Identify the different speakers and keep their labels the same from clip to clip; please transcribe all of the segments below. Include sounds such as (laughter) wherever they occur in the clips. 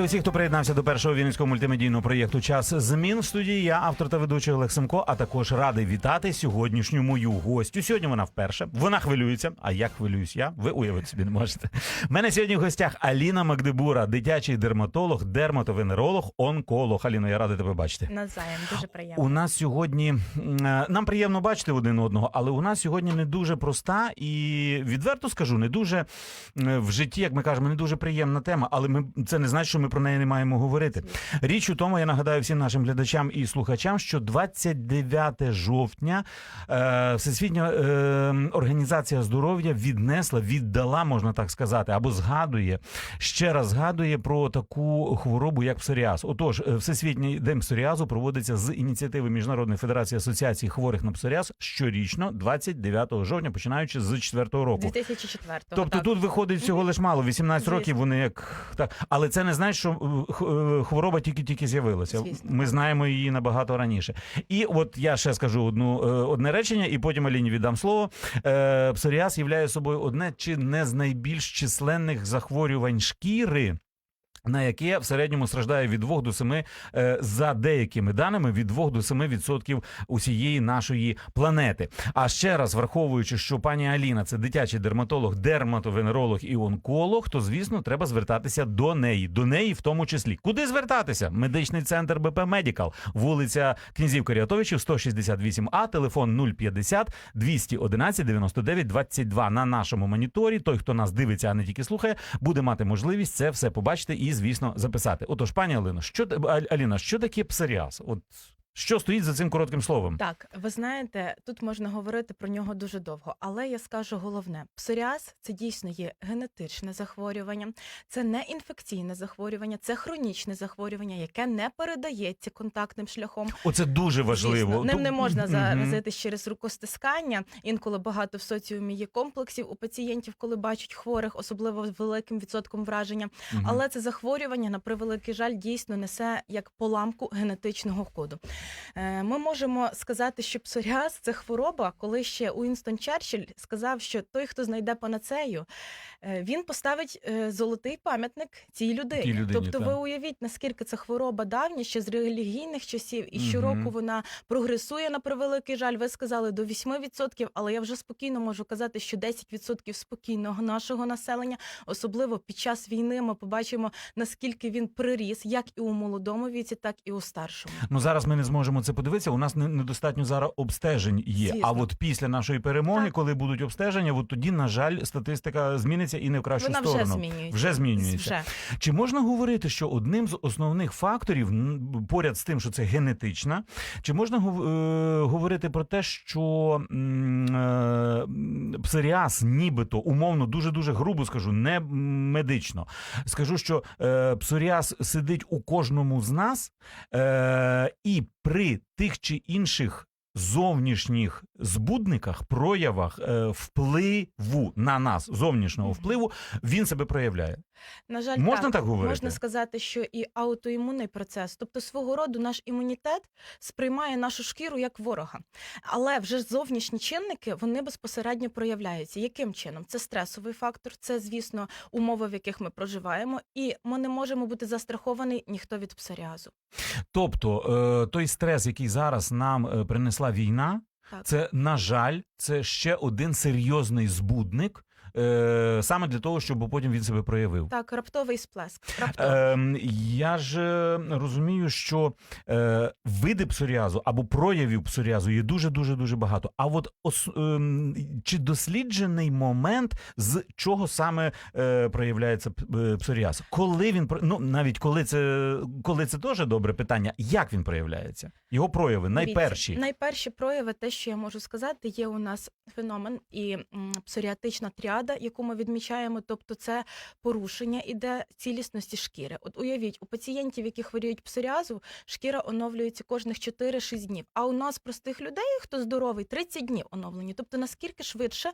Speaker 1: І Усі, хто приєднався до першого вінницького мультимедійного проєкту Час змін в студії. Я автор та ведучий Олег Семко, а також радий вітати сьогоднішню мою гостю. Сьогодні вона вперше. Вона хвилюється. А як хвилююсь я? Ви уявити собі не можете. У мене сьогодні в гостях Аліна Магдебура, дитячий дерматолог, дерматовенеролог, онколог. Аліно, я радий тебе бачити.
Speaker 2: Навзаєм, дуже приємно.
Speaker 1: У нас сьогодні е, нам приємно бачити один одного, але у нас сьогодні не дуже проста і відверто скажу, не дуже е, в житті, як ми кажемо, не дуже приємна тема. Але ми це не значить, що ми про неї не маємо говорити. Річ у тому, я нагадаю всім нашим глядачам і слухачам, що 29 жовтня е, Всесвітня е, організація здоров'я віднесла, віддала, можна так сказати, або згадує ще раз згадує про таку хворобу, як псоріаз. Отож, е, Всесвітній день псоріазу проводиться з ініціативи Міжнародної федерації асоціації хворих на псоріаз щорічно, 29 жовтня, починаючи з 4 року.
Speaker 2: 2004
Speaker 1: Тобто
Speaker 2: так.
Speaker 1: тут виходить всього лиш мало, 18 років вони як так. Але це не значить, що е, е, хвороба тільки-тільки з'явилася.
Speaker 2: Звісно.
Speaker 1: Ми знаємо її набагато раніше. І от я ще скажу одну е, одне речення, і потім Аліні віддам слово. Псоріаз являє собою одне чи не з найбільш численних захворювань шкіри. На яке в середньому страждає від 2 до 7, е, за деякими даними, від 2 до 7 відсотків усієї нашої планети. А ще раз враховуючи, що пані Аліна це дитячий дерматолог, дерматовенеролог і онколог, то звісно треба звертатися до неї, до неї в тому числі. Куди звертатися? Медичний центр БП Медікал, вулиця Князів Каріатовичів, 168А, телефон 050 211 99 22 на нашому моніторі. Той, хто нас дивиться, а не тільки слухає, буде мати можливість це все побачити і, звісно, записати. Отож, пані Алино, що Аліна, що таке псоріаз? От що стоїть за цим коротким словом?
Speaker 2: Так, ви знаєте, тут можна говорити про нього дуже довго, але я скажу головне: псоріаз це дійсно є генетичне захворювання, це не інфекційне захворювання, це хронічне захворювання, яке не передається контактним шляхом.
Speaker 1: Оце дуже важливо.
Speaker 2: Звісно, ним не можна заразитись через рукостискання. Інколи багато в соціумі є комплексів у пацієнтів, коли бачать хворих, особливо з великим відсотком враження. Але це захворювання, на превеликий жаль, дійсно несе як поламку генетичного коду. Е, Ми можемо сказати, що псоріаз це хвороба, коли ще Уінстон Черчилль сказав, що той, хто знайде панацею, е, він поставить е, золотий пам'ятник цій людині.
Speaker 1: Тій людині,
Speaker 2: тобто, ви уявіть, наскільки це хвороба давня, ще з релігійних часів, і щороку вона прогресує на превеликий жаль. Ви сказали до 8%, але я вже спокійно можу казати, що 10% спокійного нашого населення, особливо під час війни, ми побачимо наскільки він приріс, як і у молодому віці, так і у старшому.
Speaker 1: Ну зараз ми не зможемо це подивитися. У нас не- недостатньо зараз обстежень є.
Speaker 2: Звісно.
Speaker 1: А от після нашої перемоги,
Speaker 2: Так.
Speaker 1: коли будуть обстеження, от тоді, на жаль, статистика зміниться і не в кращу
Speaker 2: Вона вже
Speaker 1: сторону.
Speaker 2: змінюється.
Speaker 1: Вже змінюється.
Speaker 2: Вже.
Speaker 1: Чи можна говорити, що одним з основних факторів, поряд з тим, що це генетична, чи можна е, говорити про те, що е, псоріаз, нібито умовно, дуже дуже грубо скажу, не медично. Скажу, що е, псоріаз сидить у кожному з нас, е, і при тих чи інших. Зовнішніх збудниках, проявах е, впливу на нас, зовнішнього впливу, він себе проявляє.
Speaker 2: На жаль,
Speaker 1: Можна так говорити?
Speaker 2: Можна сказати, що і аутоімунний процес, тобто свого роду наш імунітет сприймає нашу шкіру як ворога. Але вже зовнішні чинники вони безпосередньо проявляються. Яким чином? Це стресовий фактор, це, звісно, умови, в яких ми проживаємо, і ми не можемо бути застрахований ніхто від псоріазу.
Speaker 1: Тобто е, той стрес, який зараз нам е, принесла війна,
Speaker 2: Так.
Speaker 1: це на жаль, це ще один серйозний збудник, е, саме для того, щоб потім він себе проявив.
Speaker 2: Так, раптовий сплеск. Раптовий.
Speaker 1: Ем, я ж е, розумію, що е, види псоріазу або проявів псоріазу є дуже дуже дуже багато. А от ос, ем, чи досліджений момент, з чого саме е, проявляється е, псоріаз? Коли він ну навіть коли це коли це теж добре питання, як він проявляється? Його прояви найперші.
Speaker 2: Найперші прояви, те, що я можу сказати, є у нас феномен і псоріатична тріада. Зрада, яку ми відмічаємо, тобто це порушення іде цілісності шкіри. От уявіть, у пацієнтів, які хворіють псоріазу, шкіра оновлюється кожних 4-6 днів. А у нас простих людей, хто здоровий, 30 днів оновлені. Тобто наскільки швидше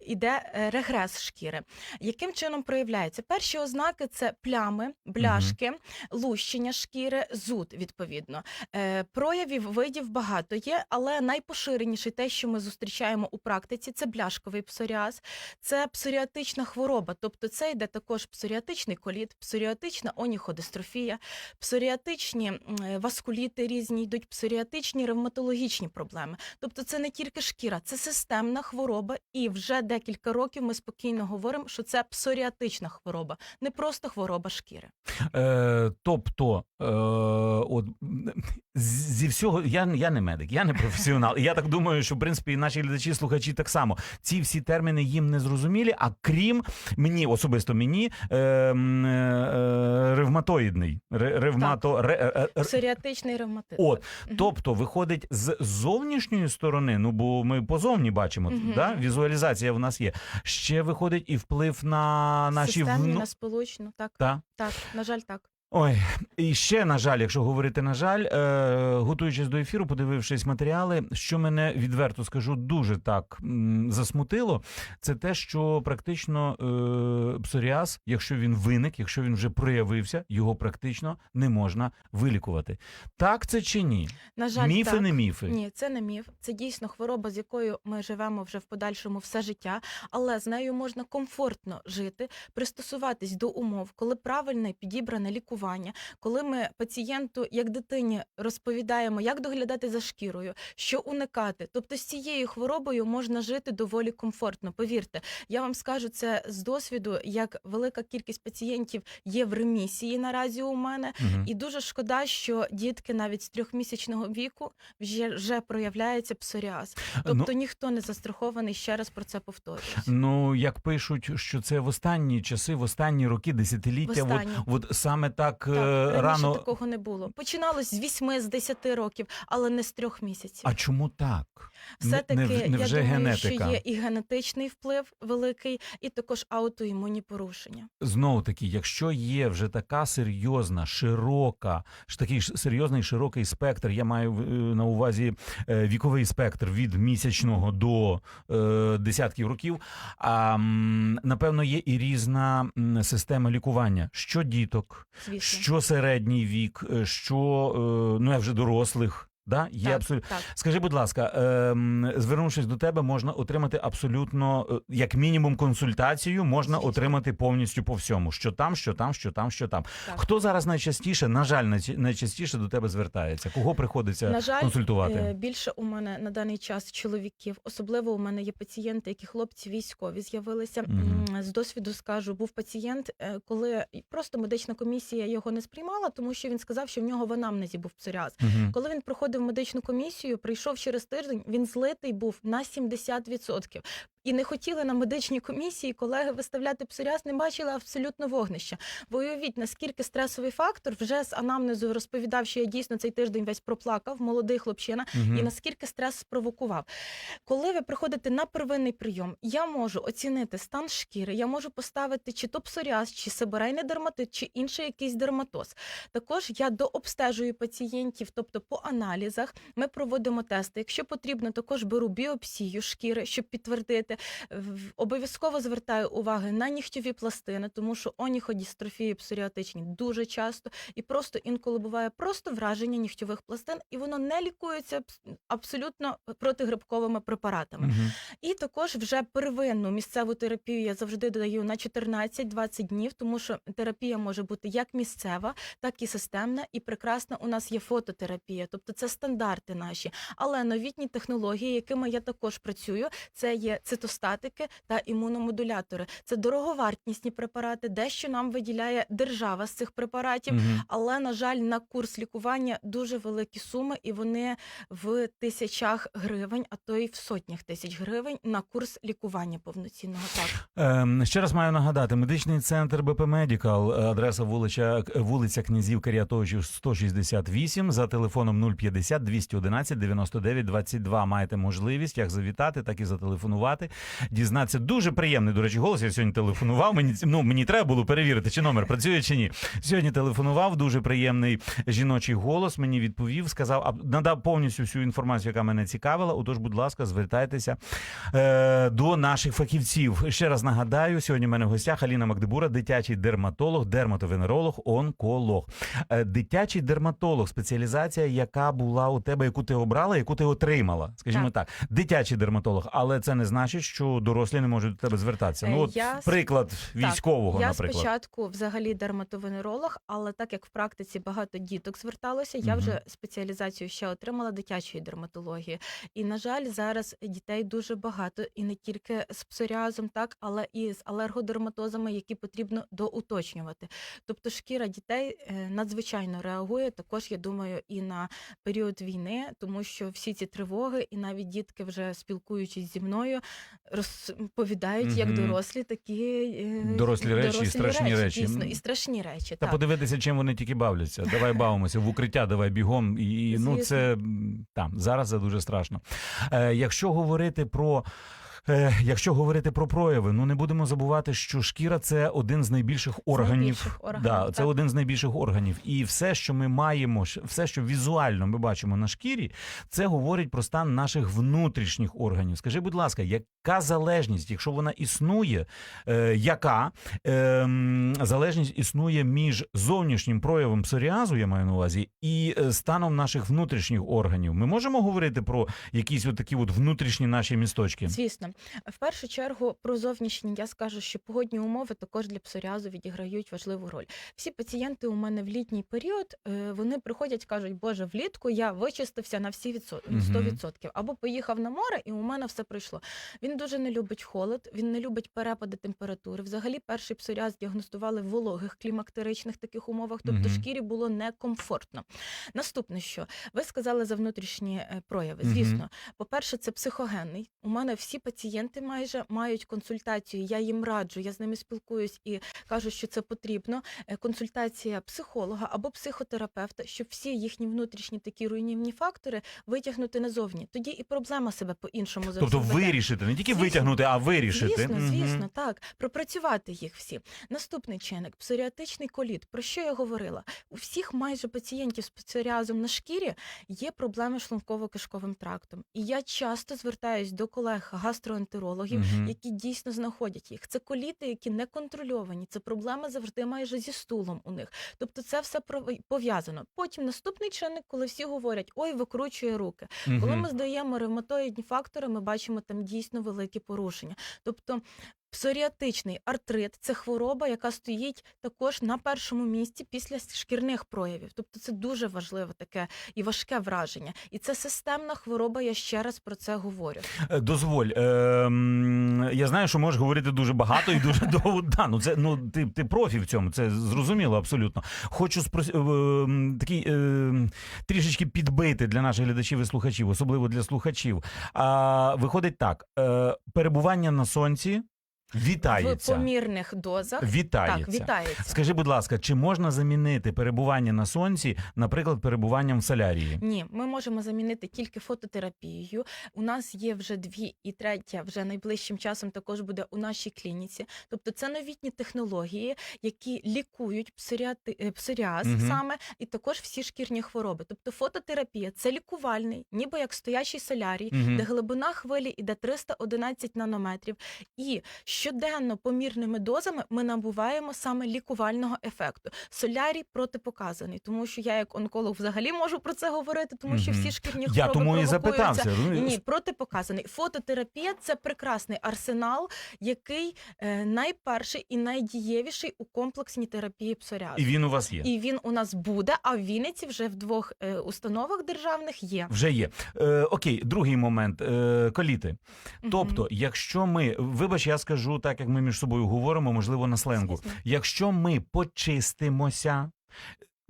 Speaker 2: йде е, регрес шкіри. Яким чином проявляється? Перші ознаки це плями, бляшки, лущення шкіри, зуд, відповідно. Е, проявів видів багато є, але найпоширеніший те, що ми зустрічаємо у практиці, це бляшковий псоріаз, це псоріатична хвороба, тобто це йде також псоріатичний коліт, псоріатична оніходистрофія, псоріатичні е, васкуліти різні йдуть, псоріатичні ревматологічні проблеми. Тобто це не тільки шкіра, це системна хвороба, і вже декілька років ми спокійно говоримо, що це псоріатична хвороба, не просто хвороба шкіри.
Speaker 1: Е, тобто, е, от, зі всього, я, я не медик, я не професіонал. Я так думаю, що в принципі наші глядачі, слухачі так само. Ці всі терміни їм не зрозумілі, а крім мені, особисто мені, е, е, ревматоїдний. Ре, ревмато, ре, е, е,
Speaker 2: Псоріатичний ревматизм.
Speaker 1: От, тобто, виходить з зовнішньої сторони, ну бо ми позовні бачимо,
Speaker 2: угу.
Speaker 1: да? візуалізація в нас є. Ще виходить і вплив на наші
Speaker 2: Системні,
Speaker 1: вну...
Speaker 2: на сполучну, так,
Speaker 1: Та?
Speaker 2: так, на жаль, так.
Speaker 1: Ой, і ще на жаль, якщо говорити на жаль, е, готуючись до ефіру, подивившись матеріали, що мене відверто скажу, дуже так м, засмутило, це те, що практично е, псоріаз, якщо він виник, якщо він вже проявився, його практично не можна вилікувати. Так це чи ні?
Speaker 2: На жаль,
Speaker 1: міфи,
Speaker 2: так.
Speaker 1: не міфи.
Speaker 2: Ні, це не міф. Це дійсно хвороба, з якою ми живемо вже в подальшому все життя, але з нею можна комфортно жити, пристосуватись до умов, коли правильне підібране лікування, коли ми пацієнту, як дитині, розповідаємо, як доглядати за шкірою, що уникати. Тобто з цією хворобою можна жити доволі комфортно. Повірте, я вам скажу це з досвіду, як велика кількість пацієнтів є в ремісії наразі у мене.
Speaker 1: Мгм.
Speaker 2: І дуже шкода, що дітки навіть з трьохмісячного віку вже, вже проявляється псоріаз. Тобто ніхто не застрахований, ще раз про це повторююсь.
Speaker 1: Ну, як пишуть, що це в останні часи, в останні роки, десятиліття, от, от саме так,
Speaker 2: Так,
Speaker 1: е,
Speaker 2: раніше
Speaker 1: рано.
Speaker 2: такого не було. Починалось з 8 з 10 років, але не з трьох місяців.
Speaker 1: А чому так?
Speaker 2: Все
Speaker 1: Не-
Speaker 2: таки
Speaker 1: не в-
Speaker 2: я думаю,
Speaker 1: генетика?
Speaker 2: що є і генетичний вплив великий, і також аутоімунні порушення.
Speaker 1: Знову таки, якщо є вже така серйозна, широка, ж такий серйозний широкий спектр, я маю е, на увазі е, віковий спектр від місячного до е, десятків років. А напевно є і різна система лікування. Що діток,
Speaker 2: Звісно.
Speaker 1: що середній вік, е, що е, ну я вже дорослих. Да, є
Speaker 2: так,
Speaker 1: абсолютно.
Speaker 2: так.
Speaker 1: Скажи, будь ласка, ем, звернувшись до тебе, можна отримати абсолютно, е, як мінімум, консультацію, можна отримати повністю по всьому. Що там, що там, що там, що там.
Speaker 2: Так.
Speaker 1: Хто зараз найчастіше, на жаль, найча- найчастіше до тебе звертається? Кого приходиться
Speaker 2: На жаль,
Speaker 1: консультувати?
Speaker 2: Е, Більше у мене на даний час чоловіків. Особливо у мене є пацієнти, які хлопці військові з'явилися. М, З досвіду скажу, був пацієнт, е, коли просто медична комісія його не сприймала, тому що він сказав, що в нього в анамнезі був псоріаз.
Speaker 1: Мгм.
Speaker 2: Коли він проходив медичну комісію, прийшов через тиждень, він злитий був на 70%. І не хотіли на медичній комісії колеги виставляти псоріаз, не бачили абсолютно вогнища. Бо уявіть, наскільки стресовий фактор вже з анамнезу розповідав, що я дійсно цей тиждень весь проплакав, молодий хлопчина,
Speaker 1: Мгм.
Speaker 2: і наскільки стрес спровокував. Коли ви приходите на первинний прийом, я можу оцінити стан шкіри, я можу поставити чи то псоріаз, чи сибирейний дерматит, чи інший якийсь дерматоз. Також я дообстежую пацієнтів, тобто по аналізах. Ми проводимо тести. Якщо потрібно, також беру біопсію шкіри, щоб підтвердити. Обов'язково звертаю увагу на нігтьові пластини, тому що оніходістрофії псоріатичні дуже часто, і просто інколи буває просто враження нігтьових пластин, і воно не лікується абсолютно протигрибковими препаратами.
Speaker 1: Мгм.
Speaker 2: І також вже первинну місцеву терапію я завжди додаю на 14-20 днів, тому що терапія може бути як місцева, так і системна. І прекрасна у нас є фототерапія, тобто це стандарти наші. Але новітні технології, якими я також працюю, це є цитостатики та імуномодулятори. Це дороговартісні препарати, дещо нам виділяє держава з цих препаратів.
Speaker 1: Мгм.
Speaker 2: Але на жаль, на курс лікування дуже великі суми, і вони в тисячах гривень, а то й в сотнях тисяч гривень на курс лікування повноцінного. Так
Speaker 1: Ем, ще раз маю нагадати: медичний центр БП Медікал, е, адреса вулиця, вулиця Князів Каріатовичів 168, за телефоном 050 211 99 22. Маєте можливість як завітати, так і зателефонувати телефонувати, дізнатися. Дуже приємний, до речі, голос. Я сьогодні телефонував. Мені ну мені треба було перевірити, чи номер працює чи ні. Сьогодні телефонував. Дуже приємний жіночий голос. Мені відповів, сказав, а надав повністю всю інформацію, яка мене цікавила. Отож, будь ласка, звертайтеся е, до наших фахівців. Ще раз нагадаю, сьогодні в мене в гостях Аліна Магдебура, дитячий дерматолог, дерматовенеролог, онколог. Е, дитячий дерматолог, спеціалізація, яка була у тебе, яку ти обрала, яку ти отримала. Скажімо так, дитячий дерматолог, але це не значить, що дорослі не можуть до тебе звертатися.
Speaker 2: Е,
Speaker 1: Ну, от
Speaker 2: я
Speaker 1: приклад військового,
Speaker 2: я
Speaker 1: наприклад.
Speaker 2: спочатку взагалі дерматовенеролог, але так як в практиці багато діток зверталося, я вже спеціалізацію ще отримала дитячої дерматології. І на жаль, зараз дітей дуже багато, і не тільки з псоріазом, так але і з алергодерматозами, які потрібно доуточнювати. Тобто шкіра дітей е, надзвичайно реагує. Також я думаю, і на період війни, тому що всі ці тривоги, і навіть дітки, вже спілкуючись зі мною, розповідають як
Speaker 1: Мгм.
Speaker 2: дорослі такі е,
Speaker 1: Дорослі речі і страшні речі.
Speaker 2: Дійсно, і страшні речі.
Speaker 1: Та
Speaker 2: так.
Speaker 1: подивитися, чим вони тільки бавляться. Давай бавимося в укриття, давай бігом. І ну
Speaker 2: Звісно.
Speaker 1: це м, там зараз це дуже страшно. Е, якщо говорити про. Е, якщо говорити про прояви, ну не будемо забувати, що шкіра це один з найбільших органів.
Speaker 2: найбільших органів,
Speaker 1: да, це
Speaker 2: так.
Speaker 1: один з найбільших органів. І все, що ми маємо, все, що візуально ми бачимо на шкірі, це говорить про стан наших внутрішніх органів. Скажи, будь ласка, яка залежність, якщо вона існує, е, яка е, залежність існує між зовнішнім проявом псоріазу, я маю на увазі, і е, станом наших внутрішніх органів? Ми можемо говорити про якісь от такі от внутрішні наші місточки?
Speaker 2: Звісно, в першу чергу про зовнішні я скажу, що погодні умови також для псоріазу відіграють важливу роль. Всі пацієнти у мене в літній період е, вони приходять, кажуть, Боже, влітку я вичистився на всі відсот- 100%. або поїхав на море, і у мене все пройшло. Він дуже не любить холод, він не любить перепади температури. Взагалі, перший псоріаз діагностували в вологих клімактеричних таких умовах, тобто шкірі було некомфортно. Наступне, що ви сказали за внутрішні е, прояви. Звісно, по-перше, це психогенний. У мене всі пацієнти майже мають консультацію. Я їм раджу, я з ними спілкуюсь і кажу, що це потрібно. Е, Консультація психолога або психотерапевта, щоб всі їхні внутрішні такі руйнівні фактори витягнути назовні. Тоді і проблема себе по-іншому
Speaker 1: Тобто
Speaker 2: зовсім веде.
Speaker 1: вирішити, не тільки
Speaker 2: Звісно.
Speaker 1: витягнути, а вирішити.
Speaker 2: Звісно, звісно, так. Пропрацювати їх всі. Наступний чинник псоріатичний коліт. Про що я говорила? У всіх майже пацієнтів з псоріазом на шкірі є проблеми шлунково-кишковим трактом. І я часто звертаюсь до колег гастроентерологів,
Speaker 1: угу.
Speaker 2: які дійсно знаходять їх. Це коліти, які не контрольовані. Це проблема завжди майже зі стулом у них. Тобто це все пов'язано. Потім наступний чинник, коли всі говорять: ой, викручує руки. Коли ми здаємо ревматоїдні фактори, ми бачимо там дійсно великі порушення. Тобто псоріатичний артрит це хвороба, яка стоїть також на першому місці після шкірних проявів. Тобто це дуже важливе таке і важке враження. І це системна хвороба. Я ще раз про це говорю.
Speaker 1: Е, Дозволь, е, я знаю, що можеш говорити дуже багато і дуже (laughs) довго. Да, ну це ну ти, ти профі в цьому, це зрозуміло абсолютно. Хочу спрос... е, м, такий е, трішечки підбити для наших глядачів і слухачів, особливо для слухачів. А виходить так: е, перебування на сонці
Speaker 2: В
Speaker 1: вітається.
Speaker 2: помірних дозах
Speaker 1: Вітається.
Speaker 2: так вітається.
Speaker 1: Скажи, будь ласка, чи можна замінити перебування на сонці, наприклад, перебуванням в солярії?
Speaker 2: Ні, ми можемо замінити тільки фототерапією. У нас є вже дві і третя вже найближчим часом також буде у нашій клініці. Тобто це новітні технології, які лікують псоріати... е, псоріаз
Speaker 1: Мгм.
Speaker 2: саме, і також всі шкірні хвороби. Тобто фототерапія це лікувальний, ніби як стоячий солярій,
Speaker 1: Мгм.
Speaker 2: де глибина хвилі іде 311 нанометрів. І щоденно помірними дозами ми набуваємо саме лікувального ефекту. Солярій протипоказаний, тому що я як онколог взагалі можу про це говорити, тому що всі шкірні
Speaker 1: Я тому і запитався.
Speaker 2: Ні, протипоказаний. Фототерапія це прекрасний арсенал, який е, найперший і найдієвіший у комплексній терапії псоріазу.
Speaker 1: І він у вас є.
Speaker 2: І він у нас буде, а в Вінниці вже в двох е, установах державних є.
Speaker 1: Вже є. Е, окей, другий момент. Е, коліти. Тобто, якщо ми, вибач, я скажу так, як ми між собою говоримо, можливо, на сленгу. Якщо ми почистимося.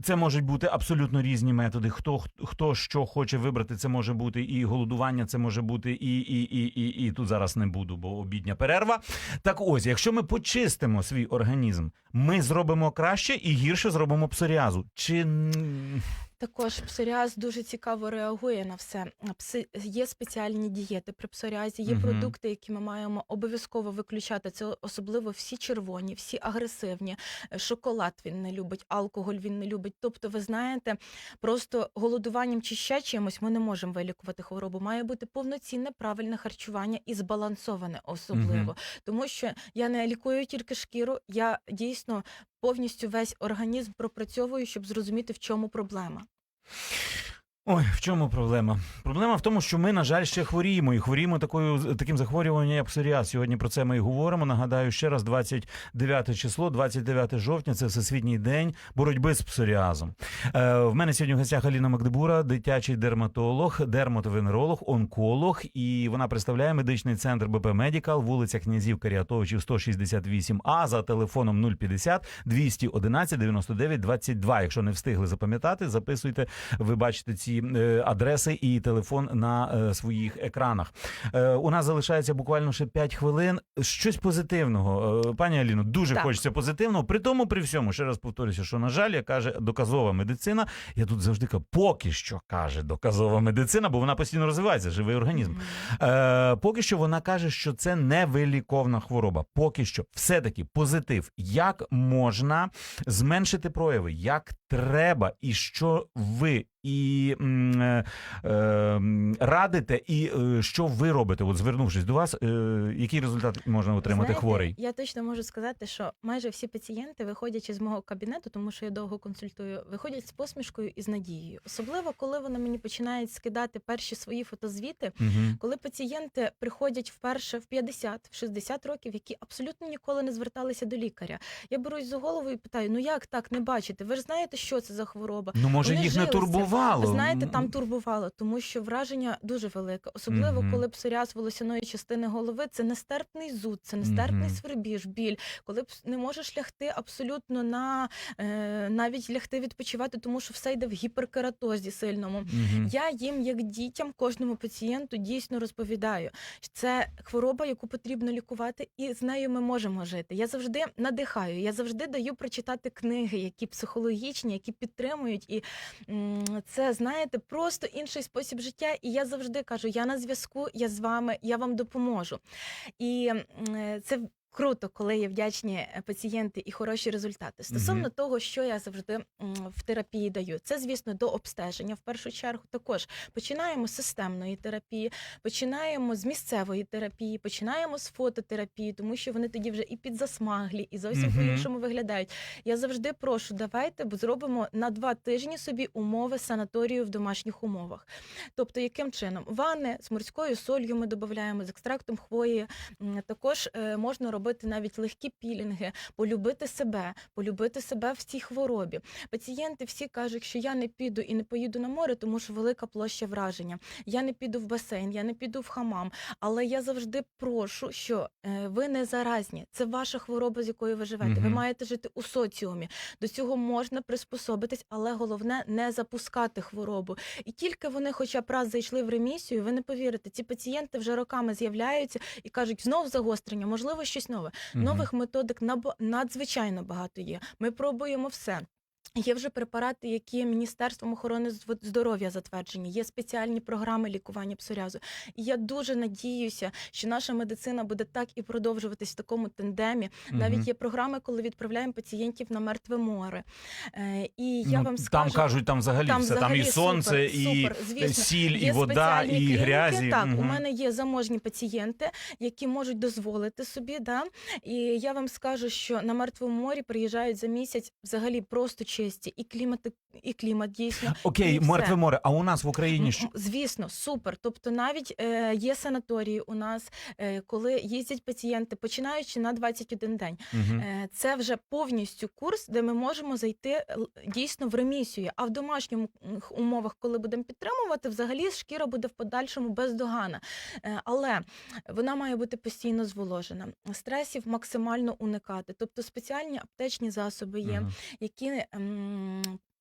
Speaker 1: Це можуть бути абсолютно різні методи. Хто хто що хоче вибрати, це може бути і голодування, це може бути і, і, і, і, і тут зараз не буду, бо обідня перерва. Так ось, якщо ми почистимо свій організм, ми зробимо краще і гірше зробимо псоріазу. Чи
Speaker 2: Також псоріаз дуже цікаво реагує на все. Пси є спеціальні дієти при псоріазі, є
Speaker 1: Мгм.
Speaker 2: продукти, які ми маємо обов'язково виключати. Це особливо всі червоні, всі агресивні. Е, Шоколад він не любить, алкоголь він не любить. Тобто, ви знаєте, просто голодуванням чи ще чимось ми не можемо вилікувати хворобу. Має бути повноцінне правильне харчування і збалансоване особливо.
Speaker 1: Мгм.
Speaker 2: Тому що я не лікую тільки шкіру, я дійсно повністю весь організм пропрацьовую, щоб зрозуміти, в чому проблема.
Speaker 1: Ой, в чому проблема? Проблема в тому, що ми, на жаль, ще хворіємо. І хворіємо такою таким захворюванням, як псоріаз. Сьогодні про це ми і говоримо. Нагадаю ще раз, 29 число, 29 жовтня. Це всесвітній день боротьби з псоріазом. Е, в мене сьогодні в гостях Аліна Магдебура, дитячий дерматолог, дерматовенеролог, онколог. І вона представляє медичний центр БП Медікал, вулиця князів Каріатовичів, 168 А за телефоном 050 211 99 22. Якщо не встигли запам'ятати, записуйте. Ви бачите ці е, адреси і телефон на е, своїх екранах. Е, у нас залишається буквально ще 5 хвилин. Щось позитивного. Пані Аліно, дуже
Speaker 2: Так.
Speaker 1: хочеться позитивного. При тому, при всьому, ще раз повторюся, що на жаль, як каже доказова медицина. Я тут завжди кажу, поки що каже доказова медицина, бо вона постійно розвивається, живий організм. Е, поки що вона каже, що це невиліковна хвороба. Поки що, все-таки позитив. Як можна зменшити прояви? Як треба, і що ви і е, е, радите, і е, що ви робите? От звернувшись до вас, е, який результат можна отримати
Speaker 2: Знаєте,
Speaker 1: хворий?
Speaker 2: Я точно можу сказати, що майже всі пацієнти, виходячи з мого кабінету, тому що я довго консультую, виходять з посмішкою і з надією. Особливо, коли вони мені починають скидати перші свої фотозвіти.
Speaker 1: Угу.
Speaker 2: Коли пацієнти приходять вперше в 50, в 60 років, які абсолютно ніколи не зверталися до лікаря, я берусь за голову і питаю: ну як так не бачите? Ви ж знаєте, що це за хвороба?
Speaker 1: Ну може
Speaker 2: Вони
Speaker 1: їх не
Speaker 2: жилися.
Speaker 1: Турбувало.
Speaker 2: Знаєте, там турбувало, тому що враження дуже велике, особливо
Speaker 1: Мгм.
Speaker 2: коли псоріаз волосяної частини голови це нестерпний зуд, це нестерпний
Speaker 1: Мгм.
Speaker 2: свербіж, біль, коли не можеш лягти абсолютно на е, навіть лягти відпочивати, тому що все йде в гіперкератозі сильному.
Speaker 1: Мгм.
Speaker 2: Я їм, як дітям, кожному пацієнту дійсно розповідаю, що це хвороба, яку потрібно лікувати, і з нею ми можемо жити. Я завжди надихаю, я завжди даю прочитати книги, які психологічні, які підтримують. І м, це, знаєте, просто інший спосіб життя. І я завжди кажу: я на зв'язку, я з вами, я вам допоможу. І е, це. Круто, коли є вдячні е, пацієнти і хороші результати. Стосовно
Speaker 1: Мгм.
Speaker 2: того, що я завжди в терапії даю, це звісно до обстеження. В першу чергу також починаємо з системної терапії, починаємо з місцевої терапії, починаємо з фототерапії, тому що вони тоді вже і підзасмаглі, і зовсім
Speaker 1: Мгм.
Speaker 2: по-іншому виглядають. Я завжди прошу, давайте зробимо на два тижні собі умови санаторію в домашніх умовах. Тобто, яким чином ванни з морською солью ми додаємо, з екстрактом хвої. Також е, можна робити навіть легкі пілінги, полюбити себе, полюбити себе в цій хворобі. Пацієнти всі кажуть, що я не піду і не поїду на море, тому що велика площа враження. Я не піду в басейн, я не піду в хамам. Але я завжди прошу, що е, ви не заразні. Це ваша хвороба, з якою ви живете. Ви маєте жити у соціумі. До цього можна приспособитись, але головне не запускати хворобу. І тільки вони, хоча б раз зайшли в ремісію, ви не повірите, ці пацієнти вже роками з'являються і кажуть, знов загострення, можливо, щось нове. Нових методик надзвичайно багато є. Ми пробуємо все. Є вже препарати, які Міністерством охорони здоров'я затверджені. Є спеціальні програми лікування псоріазу. І я дуже надіюся, що наша медицина буде так і продовжуватись в такому тендемі.
Speaker 1: Мгм.
Speaker 2: Навіть є програми, коли відправляємо пацієнтів на мертве море. Е, і я
Speaker 1: Ну,
Speaker 2: вам
Speaker 1: там
Speaker 2: скажу,
Speaker 1: кажуть, там взагалі
Speaker 2: там
Speaker 1: все. Там і сонце,
Speaker 2: супер,
Speaker 1: і
Speaker 2: супер, звісно.
Speaker 1: сіль, і вода, і
Speaker 2: клініки.
Speaker 1: грязі.
Speaker 2: Так, у мене є заможні пацієнти, які можуть дозволити собі. Да? І я вам скажу, що на мертвому морі приїжджають за місяць взагалі просто чисті, і клімат, і клімат дійсно.
Speaker 1: Окей,
Speaker 2: і все.
Speaker 1: мертве море. А у нас в Україні що?
Speaker 2: Звісно, супер. Тобто, навіть е, є санаторії у нас, е, коли їздять пацієнти, починаючи на 21 день.
Speaker 1: Мгм.
Speaker 2: Е, Це вже повністю курс, де ми можемо зайти дійсно в ремісію. А в домашньому умовах, коли будемо підтримувати, взагалі шкіра буде в подальшому бездогана. Е, Але вона має бути постійно зволожена. Стресів максимально уникати. Тобто спеціальні аптечні засоби є,
Speaker 1: Мгм.
Speaker 2: які.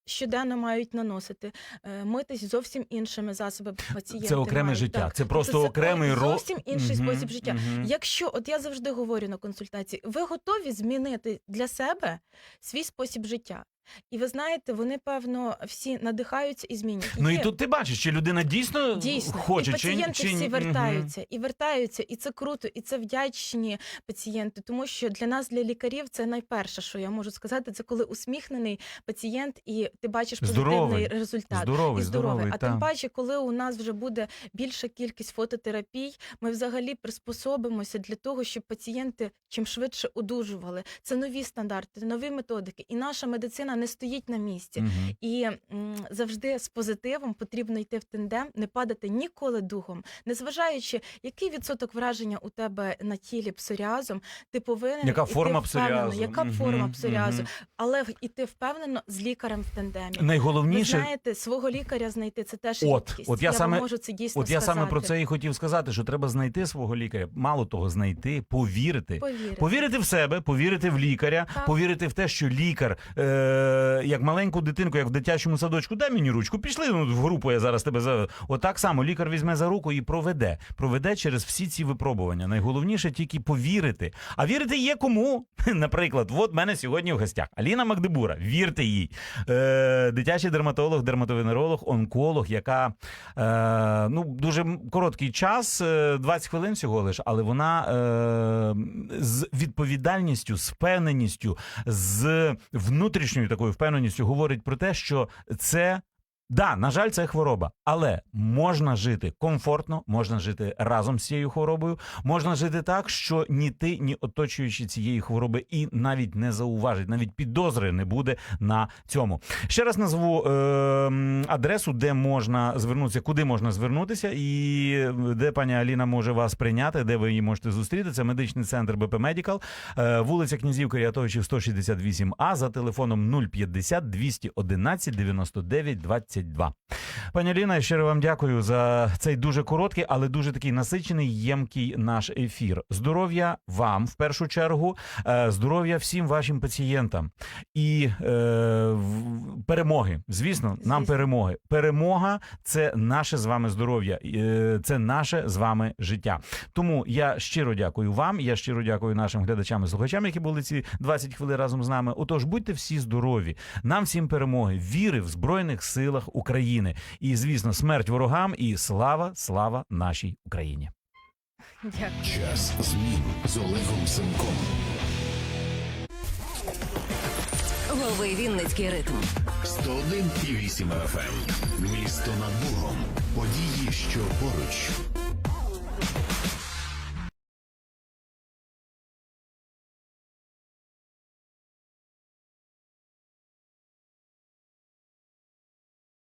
Speaker 2: Щоденно мають наносити, е, митись зовсім іншими засобами пацієнти.
Speaker 1: Це окреме
Speaker 2: мають,
Speaker 1: життя.
Speaker 2: так.
Speaker 1: Це
Speaker 2: Тобто
Speaker 1: просто
Speaker 2: це
Speaker 1: окремий ро-
Speaker 2: зовсім інший
Speaker 1: угу,
Speaker 2: спосіб життя.
Speaker 1: Угу.
Speaker 2: Якщо, от я завжди говорю на консультації, ви готові змінити для себе свій спосіб життя. І ви знаєте, вони певно всі надихаються і змінюють.
Speaker 1: Ну і тут ти бачиш, чи людина дійсно,
Speaker 2: Дійсно,
Speaker 1: хоче,
Speaker 2: і пацієнти
Speaker 1: чи
Speaker 2: всі вертаються, і вертаються, і це круто, і це вдячні пацієнти. Тому що для нас, для лікарів, це найперше, що я можу сказати, це коли усміхнений пацієнт, і ти бачиш позитивний
Speaker 1: Здоровий.
Speaker 2: результат.
Speaker 1: Здоровий,
Speaker 2: і здоровий.
Speaker 1: здоровий,
Speaker 2: а
Speaker 1: та.
Speaker 2: тим паче, коли у нас вже буде більша кількість фототерапій, ми взагалі приспособимося для того, щоб пацієнти чим швидше одужували. Це нові стандарти, нові методики, і наша медицина не стоїть на місці.
Speaker 1: Мгм.
Speaker 2: І м, завжди з позитивом потрібно йти в тандем, не падати ніколи духом, незважаючи, який відсоток враження у тебе на тілі псоріазом, ти повинен
Speaker 1: Яка
Speaker 2: іти
Speaker 1: форма
Speaker 2: впевнено,
Speaker 1: псоріазу?
Speaker 2: яка
Speaker 1: Мгм,
Speaker 2: форма псоріазу,
Speaker 1: мгм.
Speaker 2: але в- іти впевнено з лікарем в тандемі. Ви
Speaker 1: Найголовніше,
Speaker 2: знаєте, свого лікаря знайти це теж
Speaker 1: От,
Speaker 2: рідкість.
Speaker 1: от я
Speaker 2: я
Speaker 1: саме-
Speaker 2: можу це дійсно
Speaker 1: от я
Speaker 2: сказати.
Speaker 1: саме про це і хотів сказати, що треба знайти свого лікаря. Мало того, знайти, повірити.
Speaker 2: Повірити.
Speaker 1: Повірити в себе, повірити в лікаря,
Speaker 2: Так.
Speaker 1: повірити в те, що лікар, е, як маленьку дитинку, як в дитячому садочку, дай мені ручку, пішли ну, в групу, я зараз тебе за. Отак само лікар візьме за руку і проведе. Проведе через всі ці випробування. Найголовніше тільки повірити. А вірити є кому? (laughs) Наприклад, от мене сьогодні в гостях Аліна Магдебура. Вірте їй. Е, дитячий дерматолог, дерматовенеролог, онколог, яка е, ну, дуже короткий час, е, 20 хвилин всього лиш, але вона е, з відповідальністю, з впевненістю, з внутрішньою такою впевненістю говорить про те, що це. Да, на жаль, це хвороба, але можна жити комфортно, можна жити разом з цією хворобою, можна жити так, що ні ти, ні оточуючи цієї хвороби і навіть не зауважить, навіть підозри не буде на цьому. Ще раз назву е, адресу, де можна звернутися, куди можна звернутися, і де пані Аліна може вас прийняти, де ви її можете зустріти. Це медичний центр БП Медікал, е, вулиця Князів Каріатовичів, 168А за телефоном 050 211 99 22. Пані Аліна, щиро вам дякую за цей дуже короткий, але дуже такий насичений, ємкий наш ефір. Здоров'я вам в першу чергу, е, здоров'я всім вашим пацієнтам і е, перемоги. Звісно, нам
Speaker 2: Звісно.
Speaker 1: перемоги. Перемога це наше з вами здоров'я, е, це наше з вами життя. Тому я щиро дякую вам. Я щиро дякую нашим глядачам і слухачам, які були ці 20 хвилин разом з нами. Отож, будьте всі здорові. Нам всім перемоги, віри в збройних силах України. І звісно, смерть ворогам і слава, слава нашій Україні.
Speaker 2: Дякую.
Speaker 3: Час змін з Олегом Сенком.
Speaker 4: Лови Вінницький ритм.
Speaker 3: 101,8 FM. Місто над Богом. Події, що поруч.